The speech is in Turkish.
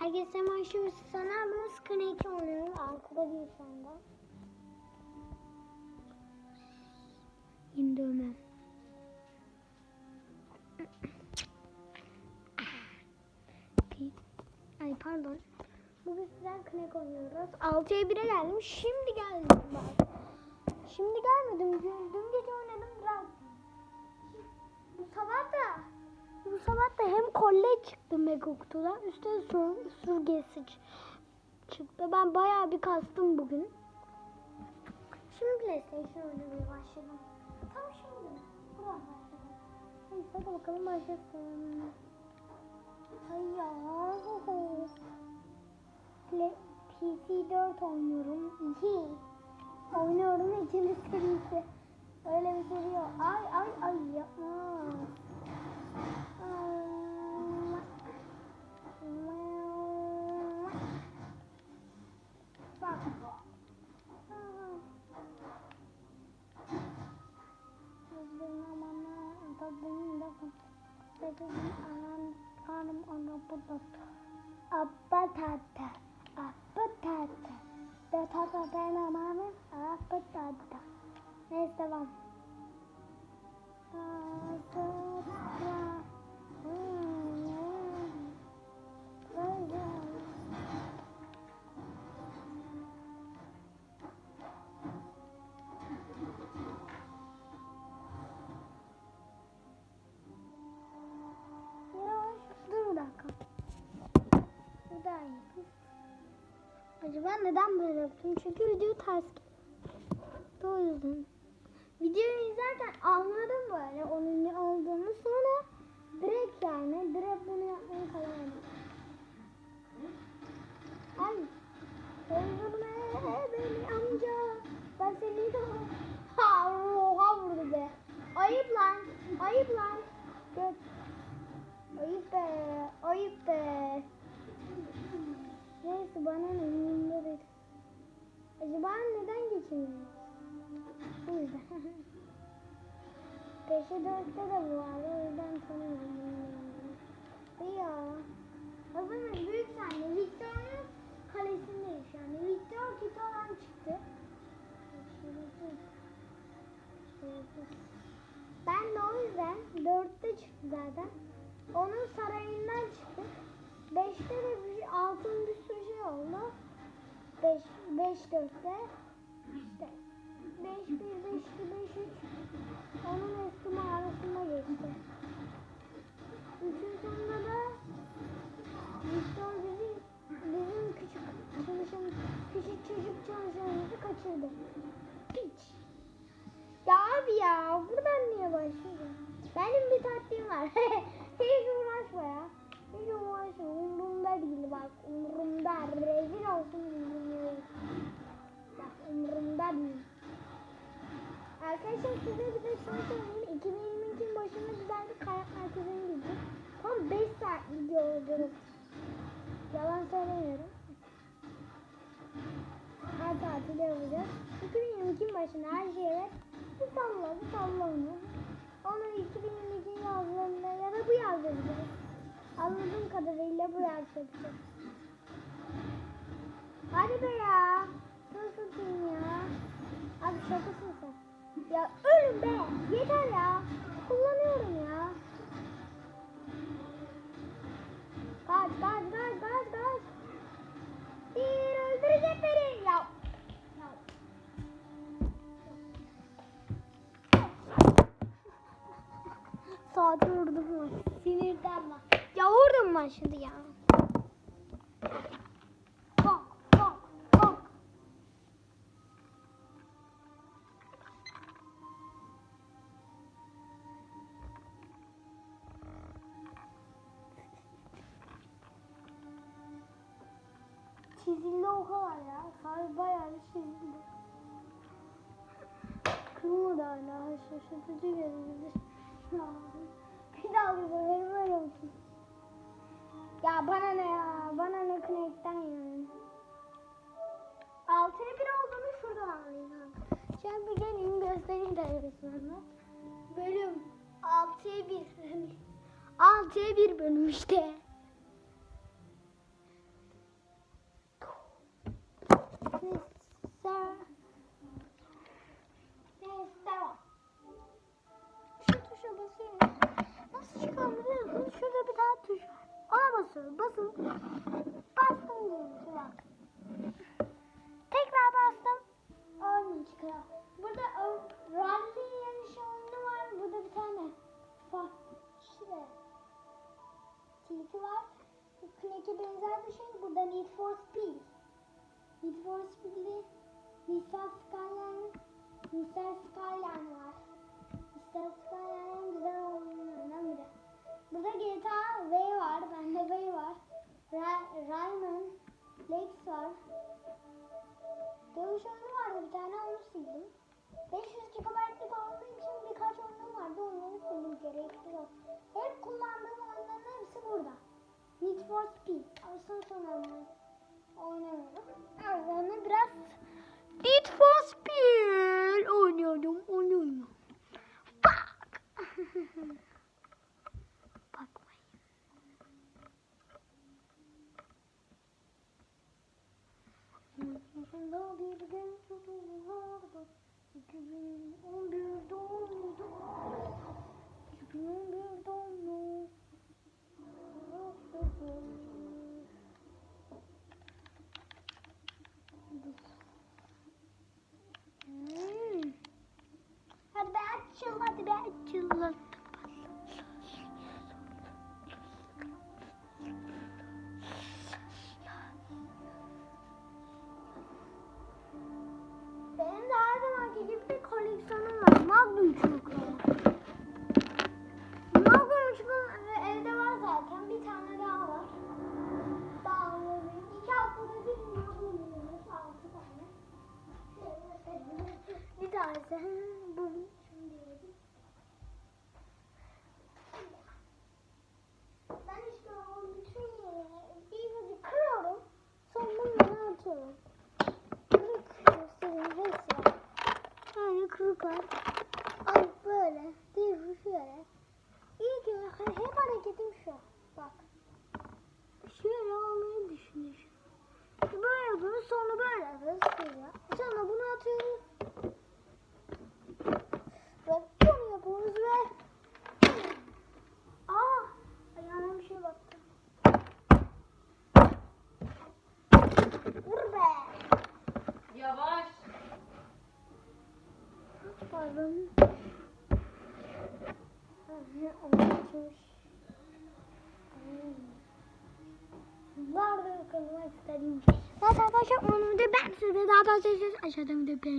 Herkese merhaba. Sana bunu Snake oynuyorum. Arkada bir sanda. Yeni dövmem. Ay pardon. Bugün sizden Snake oynuyoruz. 6'ya 1'e geldim. Şimdi geldim bak. Şimdi gelmedim. Dün gece oynadım biraz. Bu sabah da bu sabah da hem kolle çıktı Megoktu'dan üstte sur, sürgesi ç- çıktı. Ben bayağı bir kastım bugün. Şimdi PlayStation oynamaya başladım. Tam şimdi. Buradan başladım. Neyse hadi bakalım başlasın. Ay ya. hu hu. Play- PC 4 oynuyorum. 2. Oynuyorum ikinci serisi. Öyle bir seri yok. Ay ay ay yapma. ആണും ഒന്നൊപ്പം അപ്പ താത്ത അപ്പ താത്ത That's how I play my mama. One. Acaba neden böyle yaptım? Çünkü video ters gitti. O yüzden. Videoyu izlerken anladım böyle onun ne olduğunu. Sonra direkt yani direkt bunu yapmaya karar verdim. Neyse bana umurumda değil. Acaba neden geçemiyorum? Bu yüzden. Peşi dörtte de bu var. O yüzden tanıyorum. Ya. O zaman büyük sahne. Victor'un kalesindeyiz anda. Victor Kito'dan çıktı. Ben de o yüzden dörtte çıktı zaten. Onun sarayından çıktı. Beşte de bir altın bir 5 4'te işte 5 1 5 2 5 3 onun üstüme arasında geçti. Üçün sonunda da Victor bizi bizim küçük çalışan küçük çocuk çalışanımızı kaçırdı. Piç. Ya abi ya buradan niye başlıyor? Benim bir taktiğim var. Hiç uğraşma ya. Hiç uğraşma. Umurumda değil bak. Umurumda. Rezil olsun diye. Bir de şunu söyleyeyim. 2022'nin başında güzel bir kayak merkezine gittik. Tam 5 saat video oldu. Yalan söylemiyorum. Her tatilde yapacağız. 2022'nin başında her şey evet. Bir salla, bir salla onu. Onu 2022 yazlarında ya da bu yaz yapacağız. Anladığım kadarıyla bu yaz yapacağız. Hadi be ya. Nasılsın ya? Abi şakasın. Ya ölüm be. Yeter ya. Kullanıyorum ya. Kaç kaç kaç kaç kaç. Bir öldürecek beni. Ya. Saat vurdum? Sinirden bak. Ya vurdum ben şimdi ya. Çizildi o kadar ya. Sadece bayağı bir çizildi. Kırılmadı hala. Şaşırtıcı görünüyor. bir daha bir böyle böyle olsun. Ya bana ne ya? Bana ne Connect'ten yani. 6'ya 1 olduğunu şuradan anlayacağım. Şimdi bir geleyim göstereyim televizyonda. Bölüm 6'ya 1. 6'ya 1 bölüm işte. Şey. Burada Need for Speed. Need for Speed'de Nissan Skyline, Nissan Skyline var. Nissan Skyline'ın güzel oyunlarından biri. Burada GTA V var. Bende V var. Ra- Rayman, Lex var. Dövüş oyunu vardı bir tane onu sildim. 500 GB'lık olduğu için birkaç oyunum vardı onları sildim gerekli yok. Hep kullandığım oyunların hepsi burada. Need for Speed. Aslında sonra oynamıyorum. Onu biraz Need for Speed oynuyorum, oynuyorum. Bak. Bakmayın. Yaşında bir gün çocuğu vardı. 2011 doğumluydu. 2011 doğumlu. Hadi be hadi be açıl. Benim de her zamanki gibi bir koleksiyonum var. Magnum çubukları. Bir tanesi bu. Ben işte o bütün bir kırıyorum. Sonra bunları atıyorum. Kırık göstereyim hepsi. Yani kırık var. Al böyle. Değil şöyle. İyi ki hep hareketim şu. Bak. Şöyle almayı düşünüyorum. Böyle yapıyoruz sonra böyle yapıyoruz. Şöyle. Sonra bunu atıyoruz. Ve bunu yapıyoruz ve Aa! Ayağıma bir şey battı. Vur be! Yavaş. Pardon. Olmuş. Var da kılmak istediğim şey. Evet arkadaşlar onu da ben size daha fazla aşağıdan bir de beğen.